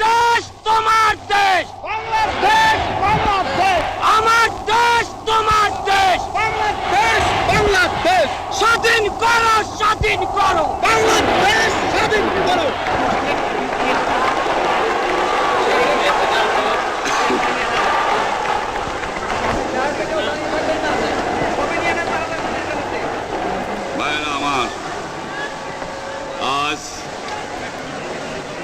দেশ তোমার দেশ বাংলাদেশ বাংলাদেশ আমার দেশ তোমার দেশ বাংলাদেশ বাংলাদেশ স্বাধীন করো স্বাধীন করো বাংলাদেশ স্বাধীন করো ভাইরা আমার আজ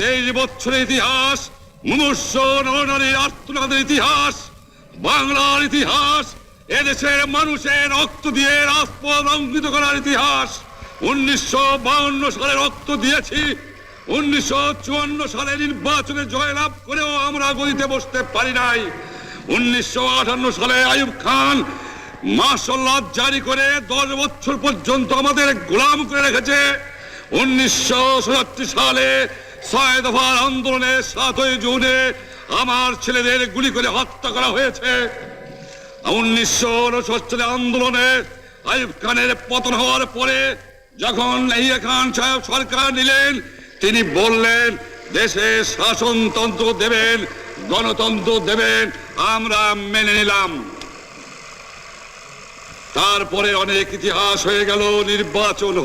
তেইশ বছরের ইতিহাস মুমূর্ষ নরনারীর আত্মনাদের ইতিহাস, বাংলার ইতিহাস, এদেশের মানুষের রক্ত দিয়ে রাজপথ অঙ্কিত করার ইতিহাস। উনিশশো বাউন্ন সালে রক্ত দিয়েছি, উনিশশো চুয়ান্ন সালে নির্বাচনে জয়লাভ করেও আমরা গদিতে বসতে পারি নাই। উনিশশো আটান্ন সালে আয়ুব খান মার্শাল্লাহ জারি করে দশ বছর পর্যন্ত আমাদের গোলাম করে রেখেছে। উনিশশো সাতাত্তর সালে ছয় দফার আন্দোলনে সাতই জুনে আমার ছেলেদের গুলি করে হত্যা করা হয়েছে। উনিশশো সালে আন্দোলনে আইব খানের পতন হওয়ার পরে যখন ইয়া খান সাহেব সরকার নিলেন, তিনি বললেন, দেশে শাসনতন্ত্র দেবেন, গণতন্ত্র দেবেন, আমরা মেনে নিলাম। তারপরে অনেক ইতিহাস হয়ে গেল, নির্বাচন